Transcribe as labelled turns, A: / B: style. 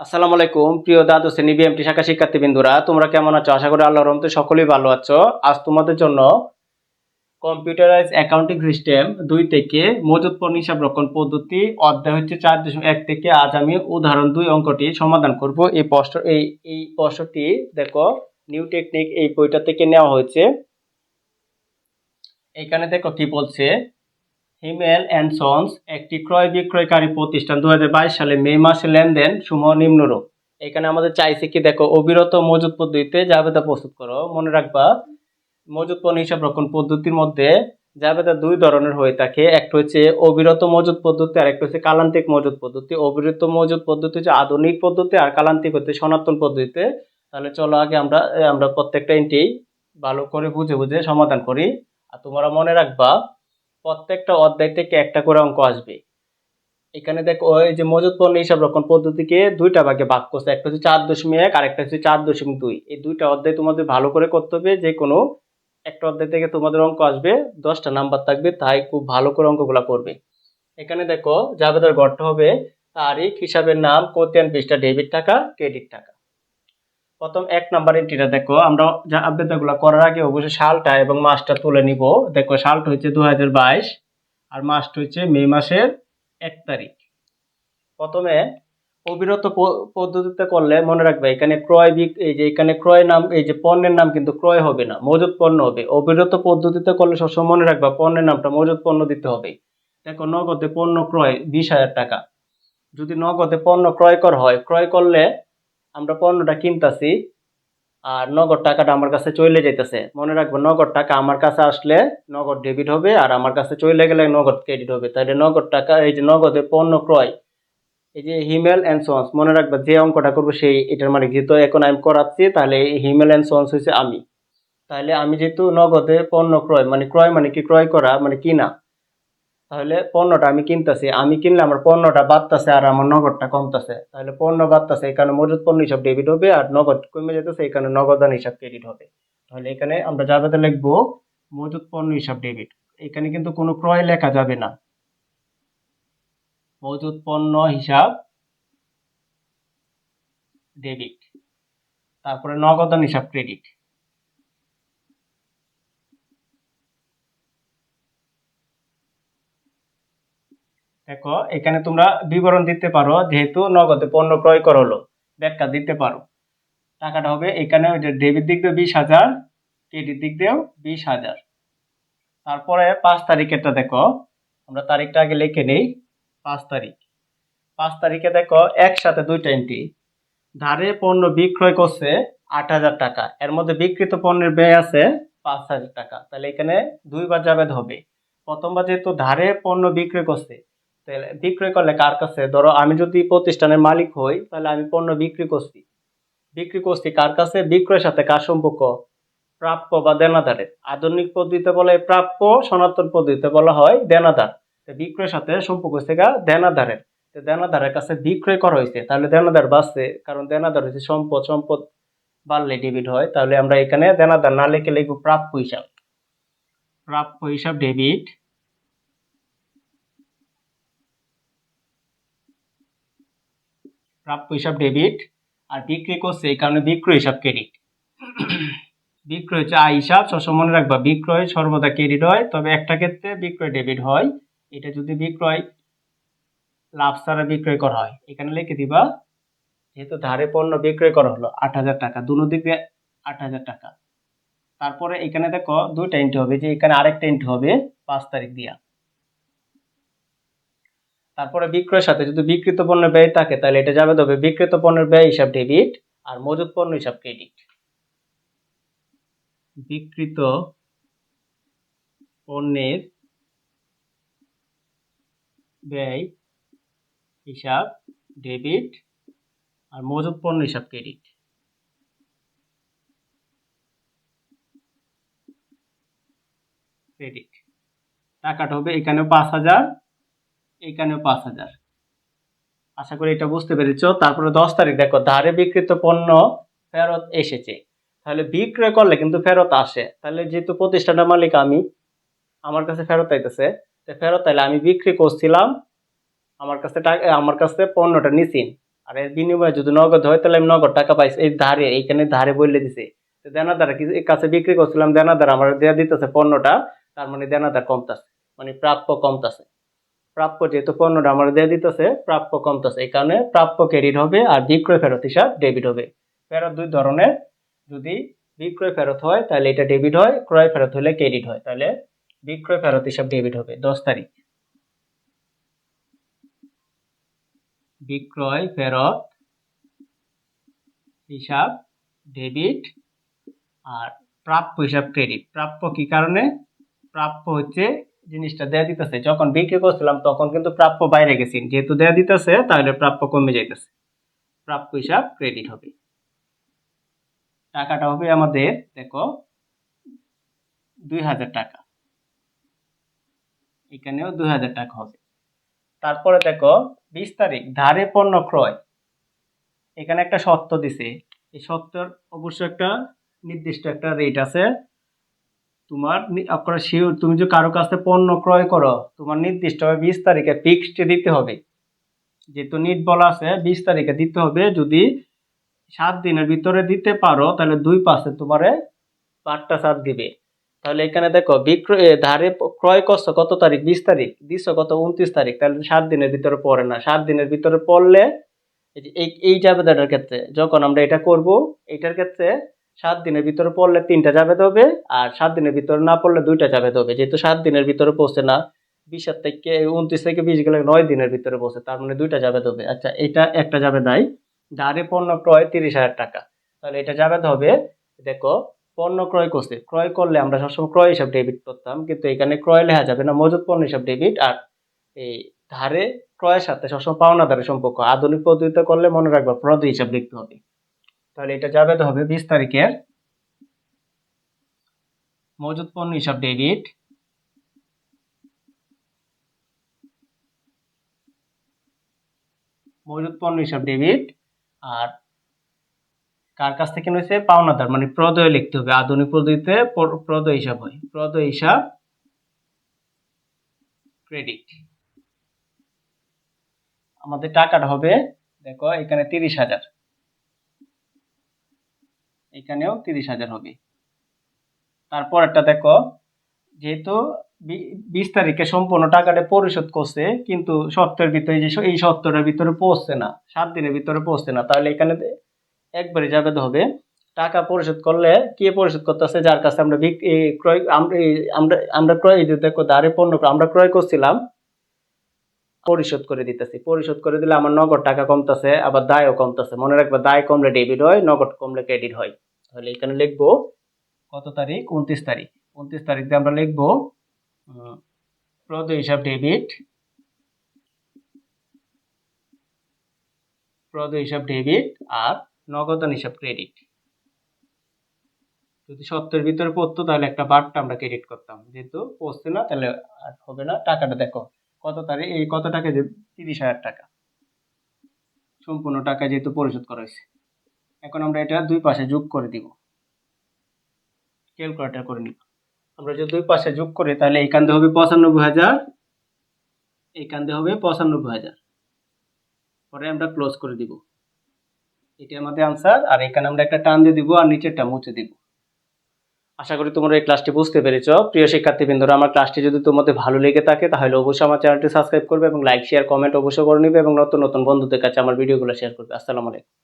A: আসসালামু আলাইকুম। প্রিয় দ্বাদশ শ্রেণি বিএমটি শাখা শিক্ষার্থীবৃন্দুরা, তোমরা কেমন আছো? আশা করি আল্লাহর রহমতে সকলেই ভালো আছো। আজ তোমাদের জন্য কম্পিউটারাইজ অ্যাকাউন্টিং সিস্টেম দুই থেকে মজুত পণ্য হিসাব রক্ষণ পদ্ধতি, অধ্যায় হচ্ছে চার দশমিক এক থেকে আজ আমি উদাহরণ দুই অঙ্কটি সমাধান করব। এই প্রশ্ন, এই এই প্রশ্নটি দেখো নিউ টেকনিক এই বইটা থেকে নেওয়া হয়েছে। এখানে দেখো কি বলছে হিমেল অ্যান্ড সন্স, একটি ক্রয় বিক্রয়কারী প্রতিষ্ঠান দু হাজার বাইশ সালে মে মাসে লেনদেন সমূহ নিম্নরূপ। এখানে আমাদের চাইছে কি, দেখো, অবিরত মজুত পদ্ধতিতে জাবেদা প্রস্তুত করো। মনে রাখবা, মজুত পণ্য হিসাব রক্ষণ পদ্ধতির মধ্যে জাবেদা দুই ধরনের হয়ে থাকে। একটা হচ্ছে অবিরত মজুত পদ্ধতি, আর একটা হচ্ছে কালান্তিক মজুত পদ্ধতি। অবিরত মজুত পদ্ধতি হচ্ছে আধুনিক পদ্ধতি, আর কালান্তিক হচ্ছে সনাতন পদ্ধতিতে। তাহলে চলো আগে আমরা আমরা প্রত্যেকটা ইন্টি ভালো করে বুঝে বুঝে সমাধান করি। আর তোমরা মনে রাখবা প্রত্যেকটা অধ্যায় থেকে একটা করে অঙ্ক আসবে। এখানে দেখো, ওই যে মজুত পণ্য হিসাব রক্ষণ পদ্ধতিকে দুইটা ভাগে ভাগ করছে, একটা হচ্ছে চার দশমিক এক, আর একটা হচ্ছে চার দশমিক দুই। এই দুইটা অধ্যায় তোমাদের ভালো করে করতে হবে, যে কোনো একটা অধ্যায় থেকে তোমাদের অঙ্ক আসবে, দশটা নাম্বার থাকবে, তাই খুব ভালো করে অঙ্কগুলো করবে। এখানে দেখো জাবেদার গড়টা হবে, তারিখ, হিসাবের নাম কোতিয়ান পৃষ্ঠা ডেবিট টাকা ক্রেডিট টাকা। প্রথম এক নাম্বার এন্ট্রিটা দেখো, আমরা যা করার আগে অবশ্যই সালটা এবং মাসটা তুলে নিব। দেখো, সালটা হচ্ছে দু হাজার বাইশ আর মাসটা হচ্ছে মে মাসের এক তারিখ। প্রথমে অবিরত পদ্ধতিতে করলে মনে রাখবে, এখানে ক্রয় বিক এই যে এখানে ক্রয় নাম, এই যে পণ্যের নাম কিন্তু ক্রয় হবে না, মজুত পণ্য হবে। অবিরত পদ্ধতিতে করলে সবসময় মনে রাখবা, পণ্যের নামটা মজুত পণ্য দিতে হবে। দেখো, নগদে পণ্য ক্রয় বিশ হাজার টাকা। যদি নগদে পণ্য ক্রয় কর হয়, ক্রয় করলে আমরা পণ্যটা কিনতাছি আর নগদ টাকাটা আমার কাছে চলে যাইতেছে। মনে রাখব, নগদ টাকা আমার কাছে আসলে নগদ ডেবিট হবে আর আমার কাছে চলে গেলে নগদ ক্রেডিট হবে। তাহলে নগদ টাকা, এই যে নগদে পণ্য ক্রয়, এই যে হিমেল অ্যান্ড সন্স মনে রাখবে যে অঙ্কটা করব সেই এটার মানে যেহেতু এখন আমি করাচ্ছি, তাহলে এই হিমেল অ্যান্ড সন্স হচ্ছে আমি। তাহলে আমি যেহেতু নগদে পণ্য ক্রয় মানে ক্রয় মানে কি ক্রয় করা মানে কিনা তাহলে পণ্যটা আমি কিনতেছি, আমি কিনলে আমার পণ্যটা বাড়তেছে আর আমার নগদটা কমতেছে। তাহলে পণ্য বাড়তেছে, এখানে মজুত পণ্য হিসাব ডেবিট হবে আর নগদ কমে যেতেছে এখানে নগদান হিসাব ক্রেডিট হবে। তাহলে এখানে আমরা যাবে লিখব মজুত পণ্য হিসাব ডেবিট এখানে কিন্তু কোনো ক্রয় লেখা যাবে না। মজুত পণ্য হিসাব ডেবিট তারপরে নগদান হিসাব ক্রেডিট দেখো, এখানে তোমরা বিবরণ দিতে পারো, যেহেতু নগদে পণ্য ক্রয় করা হলো। ব্যাখ্যা দিতে পারো। টাকাটা হবে এখানে ডেবিট দিক দিয়ে বিশ হাজার ক্রেডিট দিক দিয়েও বিশ হাজার। তারপরে পাঁচ তারিখেরটা দেখো, আমরা তারিখটা আগে লিখে নেই, পাঁচ তারিখ। পাঁচ তারিখে দেখো, একসাথে দুইটা এন্ট্রি ধারে পণ্য বিক্রয় করছে আট হাজার টাকা। এর মধ্যে বিক্রিত পণ্যের ব্যয় আছে পাঁচ হাজার টাকা। তাহলে এখানে দুইবার জাবেদ হবে। প্রথমবার যেহেতু ধারে পণ্য বিক্রয় করছে বিক্রয় করলে কার কাছে? ধরো আমি যদি প্রতিষ্ঠানের মালিক হই, তাহলে আমি পণ্য বিক্রি করছি। বিক্রি করছি কার কাছে? বিক্রয়ের সাথে কার সম্পর্ক? প্রাপ্য বা দেনাদারের। আধুনিক পদ্ধতিতে বলে প্রাপ্য, সনাতন পদ্ধতিতে বলা হয় দেনাদার। বিক্রয়ের সাথে সম্পর্ক হচ্ছে গা দেনাদারের। দেনাদারের কাছে বিক্রয় করা হয়েছে, তাহলে দেনাদার বাঁচছে। কারণ দেনাদার হচ্ছে সম্পদ সম্পদ বাড়লে ডেবিট হয়, তাহলে আমরা এখানে দেনাদার না লিখে লিখব প্রাপ্য হিসাব। প্রাপ্য হিসাব ডেবিট প্রাপ্য হিসাব ডেবিট আর বিক্রি করছে এই কারণে বিক্রয় হিসাব ক্রেডিট বিক্রয় হচ্ছে আয় হিসাব, সবসময় মনে রাখবা, বিক্রয় সর্বদা ক্রেডিট হয়, তবে একটা ক্ষেত্রে বিক্রয় ডেবিট হয়। এটা যদি বিক্রয়, লাভ ছাড়া বিক্রয় করা হয়, এখানে লিখে দিবা, যেহেতু ধারে পণ্য বিক্রয় করা হলো, আট হাজার টাকা, দুনো দিক দিয়ে আট হাজার টাকা। তারপরে এখানে দেখো, দুইটা এন্ট্রি হবে, যে এখানে আরেকটা এন্ট্রি হবে, পাঁচ তারিখ দিয়া। তারপরে বিক্রয়ের সাথে যদি বিক্রিত পণ্যের ব্যয় থাকে, তাহলে এটা যাবে তবে বিক্রিত পণ্যের ব্যয় হিসাব ডেবিট আর মজুত পণ্য হিসাব ক্রেডিট বিক্রিত পণ্যের ব্যয় হিসাব ডেবিট আর মজুত পণ্য হিসাব ক্রেডিট ক্রেডিট টাকাটা হবে এখানেও পাঁচ হাজার এইখানেও পাঁচ হাজার। আশা করি এটা বুঝতে পেরেছ। তারপরে দশ তারিখ, দেখো, ধারে বিক্রিত পণ্য ফেরত এসেছে। তাহলে বিক্রয় করলে কিন্তু ফেরত আসে। তাহলে যেহেতু প্রতিষ্ঠানের মালিক আমি, আমার কাছে ফেরত আইতেছে ফেরত আইলে আমি বিক্রি করছিলাম, আমার কাছে টাকা, আমার কাছে পণ্যটা নিছিন আর এর বিনিময়ে যদি নগদ হয়, তাহলে আমি নগদ টাকা পাইছি। এই ধারে, এইখানে ধারে বললে দিছে। তো দেনাদার কাছে বিক্রি করছিলাম, দেনাদার আমার দেওয়া দিতেছে পণ্যটা, তার মানে দেনাদার কমতাছে মানে প্রাপ্য কমতাছে। প্রাপ্য যেহেতু পণ্যটা আমার দিয়ে দিতেছে, প্রাপ্য কমতেছে। এই কারণে প্রাপ্য ক্রেডিট হবে আর বিক্রয় ফেরত হিসাব ডেবিট হবে। ফেরত দুই ধরনের, যদি বিক্রয় ফেরত হয় তাহলে এটা ডেবিট হয়, ক্রয় ফেরত হলে ক্রেডিট হয়। তাহলে বিক্রয় ফেরত হিসাব ডেবিট হবে। দশ তারিখ। বিক্রয় ফেরত হিসাব ডেবিট আর প্রাপ্য হিসাব ক্রেডিট। প্রাপ্য কি কারণে? প্রাপ্য হচ্ছে জিনিসটা দেয়া দিতেছে। যখন বিক্রি করছিলাম, তখন কিন্তু প্রাপ্য বাইরে গেছি। যেহেতু দেয়া দিতেছে, তাহলে প্রাপ্য কমে যাইতেছে। প্রাপ্য হিসাব ক্রেডিট হবে। টাকাটা হবে আমাদের, দেখো, দুই হাজার টাকা। এখানেও দুই হাজার টাকা হবে। তারপরে দেখো, বিশ তারিখ, ধারে পণ্য ক্রয়। এখানে একটা শর্ত দিছে। এই শর্তর অবশ্য একটা নির্দিষ্ট একটা রেট আছে। তোমার আপনার শিওর তুমি যদি কারও কাছে পণ্য ক্রয় করো, তোমার নির্দিষ্টভাবে বিশ তারিখে ফিক্সড দিতে হবে। যেহেতু নিট বলা আছে, বিশ তারিখে দিতে হবে। যদি সাত দিনের ভিতরে দিতে পারো, তাহলে দুই পাশে তোমারে পাঁচটা সাত দিবে। তাহলে এখানে দেখো বিক্রয় ধারে ক্রয় করছ কত তারিখ? বিশ তারিখ। দিছো কত? উনত্রিশ তারিখ। তাহলে সাত দিনের ভিতরে পড়ে না। সাত দিনের ভিতরে পড়লে এই যে এই এই জাবেদাটার ক্ষেত্রে যখন আমরা এটা করব, এটার ক্ষেত্রে সাত দিনের ভিতরে পড়লে তিনটা জাবেদ হবে, আর সাত দিনের ভিতরে না পড়লে দুইটা জাবেদ হবে। যেহেতু সাত দিনের ভিতরে পৌঁছে না বিশ থেকে উনত্রিশ থেকে বিশ গেলে নয় দিনের ভিতরে পৌঁছে তার মানে দুইটা জাবেদ হবে। আচ্ছা এটা একটা জাবেদ নাই ধারে পণ্য ক্রয় তিরিশ হাজার টাকা। তাহলে এটা জাবেদ হবে, দেখো, পণ্য ক্রয় করছে। ক্রয় করলে আমরা সবসময় ক্রয় হিসাব ডেবিট করতাম, কিন্তু এখানে ক্রয় লেখা যাবে না, মজুত পণ্য হিসাব ডেবিট আর এই ধারে ক্রয়ের সাথে সবসময় পাওনা পাওনাদারের সম্পর্ক। আধুনিক পদ্ধতিতে করলে মনে রাখবা, প্রদ হিসাব লিখতে হবে। তাহলে এটা যাবে তো হবে বিশ তারিখের মজুদ পণ্য হিসাব ডেবিট। মজুত পণ্য হিসাব ডেবিট। আর কার কাছ থেকে নিয়েছে? পাওনাদার মানে প্রদয় লিখতে হবে। আধুনিক পদ্ধতিতে প্র- প্রদয় হিসাব হয়। প্রদয় হিসাব ক্রেডিট আমাদের টাকাটা হবে, দেখো, এখানে তিরিশ হাজার। এখানেও তিরিশ হাজার হবে। তারপর একটা দেখো, যেহেতু বিশ তারিখে সম্পূর্ণ টাকাটা পরিশোধ করছে, কিন্তু সত্তরের ভিতরে যে এই সত্তরের ভিতরে পৌঁছছে না, সাত দিনের ভিতরে পৌঁছছে না, তাহলে এখানে একবারে যাবে হবে। টাকা পরিশোধ করলে কে পরিশোধ করতেছে, যার কাছে আমরা ক্রয়, আমরা আমরা ক্রয় দেখো দাঁড়ে পণ্য, আমরা ক্রয় করছিলাম, পরিশোধ করে দিতেছি। পরিশোধ করে দিলে আমার নগদ টাকা কমতেছে, আবার দায়ও কমতেছে। মনে রাখবে দায় কমলে ডেবিট হয়, নগদ কমলে ক্রেডিট হয়। তাহলে এখানে লিখব কত তারিখ? উনত্রিশ তারিখ। উনত্রিশ তারিখ আমরা লিখব প্রদ হিসাব ডেবিট। প্রদ হিসাব ডেবিট আর নগদান হিসাব ক্রেডিট। যদি সত্তরের ভিতরে পড়তো তাহলে একটা বারটা আমরা ক্রেডিট করতাম। যেহেতু পড়ছে না, তাহলে আর হবে না। টাকাটা দেখো, কত তারিখ? এই কত টাকা? যে তিরিশ হাজার টাকা। সম্পূর্ণ টাকা যেহেতু পরিশোধ করা হয়েছে। এখন আমরা এটা দুই পাশে যোগ করে দিব। ক্যালকুলেটর করে নিব। আমরা যদি দুই পাশে যোগ করি, তাহলে এইখান দিয়ে হবে পঁচানব্বই হাজার এইখান দিয়ে হবে পঁচানব্বই হাজার। পরে আমরা ক্লোজ করে দিব। এটি আমাদের আনসার আর এখানে আমরা একটা টান দিয়ে দিব আর নিচেরটা মুছে দিব। আশা করি তোমরা এই ক্লাসটি বুঝতে পেরেছ। প্রিয় শিক্ষার্থীবৃন্দরা, আমার ক্লাসটি যদি তোমাদের ভালো লেগে থাকে, তাহলে অবশ্যই আমার চ্যানেলটি সাবস্ক্রাইব করবে এবং লাইক শেয়ার কমেন্ট অবশ্যই করে নিবে এবং নতুন নতুন বন্ধুদের কাছে আমার ভিডিওগুলো শেয়ার করবে। আসসালামু আলাইকুম।